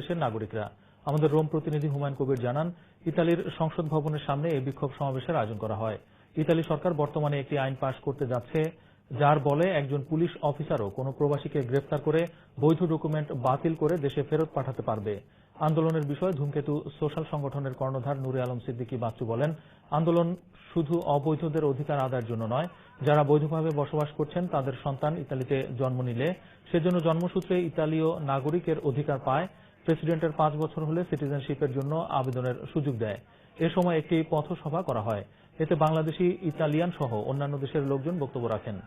দেশের নাগরিকরা। আমাদের রোম প্রতিনিধি হুমায়ুন কবির জানান, ইতালির সংসদ ভবনের সামনে এই বিক্ষোভ সমাবেশের আয়োজন করা হয়। ইতালি সরকার বর্তমানে একটি আইন পাশ করতে যাচ্ছে, যার বলে একজন পুলিশ অফিসারও কোনো প্রবাসীকে গ্রেফতার করে বৈধ ডকুমেন্ট বাতিল করে দেশে ফেরত পাঠাতে পারবে। আন্দোলনের বিষয়ে ধূমকেতু সোশ্যাল সংগঠনের কর্ণধার নুরে আলম সিদ্দিকী বাচ্চু বলেন, আন্দোলন শুধু অবৈধদের অধিকার আদায়ের জন্য নয়, যারা বৈধভাবে বসবাস করছেন তাদের সন্তান ইতালিতে জন্ম নিলে, সেজন্য জন্মসূত্রে ইতালীয় নাগরিকের অধিকার পায়। প্রেসিডেন্টের পাঁচ বছর হলে সিটিজেনশিপের জন্য আবেদনের সুযোগ দেয়। এ সময় একটি পথসভা করা হয়। এতে বাংলাদেশি, ইতালিয়ান সহ অন্যান্য দেশের লোকজন বক্তব্য রাখেন।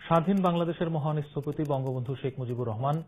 স্বাধীন বাংলাদেশের মহান স্থপতি বঙ্গবন্ধু শেখ মুজিবুর রহমান,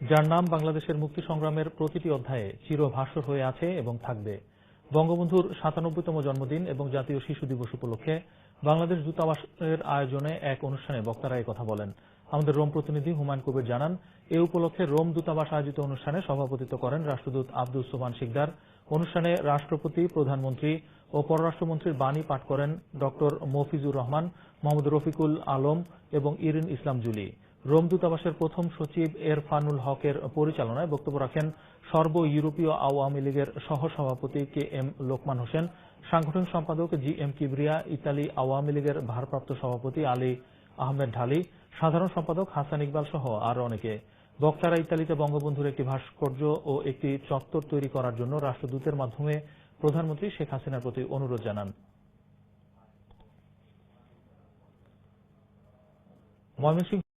যার নাম বাংলাদেশের মুক্তি সংগ্রামের প্রতিটি অধ্যায়ে চিরভাস্বর হয়ে আছে এবং থাকবে। বঙ্গবন্ধুর সাতানব্বইতম জন্মদিন এবং জাতীয় শিশু দিবস উপলক্ষে বাংলাদেশ দূতাবাসের আয়োজনে এক অনুষ্ঠানে বক্তারা কথা বলেন। আমাদের রোম প্রতিনিধি হুমায়ুন কবির জানান, এ উপলক্ষে রোম দূতাবাস আয়োজিত অনুষ্ঠানে সভাপতিত্ব করেন রাষ্ট্রদূত আব্দুল সোমান শিকদার। অনুষ্ঠানে রাষ্ট্রপতি, প্রধানমন্ত্রী ও পররাষ্ট্রমন্ত্রীর বাণী পাঠ করেন ডক্টর মফিজুর রহমান, মোহাম্মদ রফিকুল আলম এবং ইরিন ইসলাম জুলি। রোম দূতাবাসের প্রথম সচিব এরফানুল হকের পরিচালনায় বক্তব্য রাখেন সর্ব ইউরোপীয় আওয়ামী লীগের সহ সভাপতি কে এম লোকমান হোসেন, সাংগঠনিক সম্পাদক G M Kibria, Italy Awami লীগের ভারপ্রাপ্ত সভাপতি আলী আহমেদ ঢালি, সাধারণ সম্পাদক হাসান ইকবাল সহ আরও অনেকে। বক্তারা ইতালিতে বঙ্গবন্ধুর একটি ভাস্কর্য ও একটি চত্বর তৈরি করার জন্য রাষ্ট্রদূতের মাধ্যমে প্রধানমন্ত্রী শেখ হাসিনার প্রতি অনুরোধ জানান। ময়মনসিংহ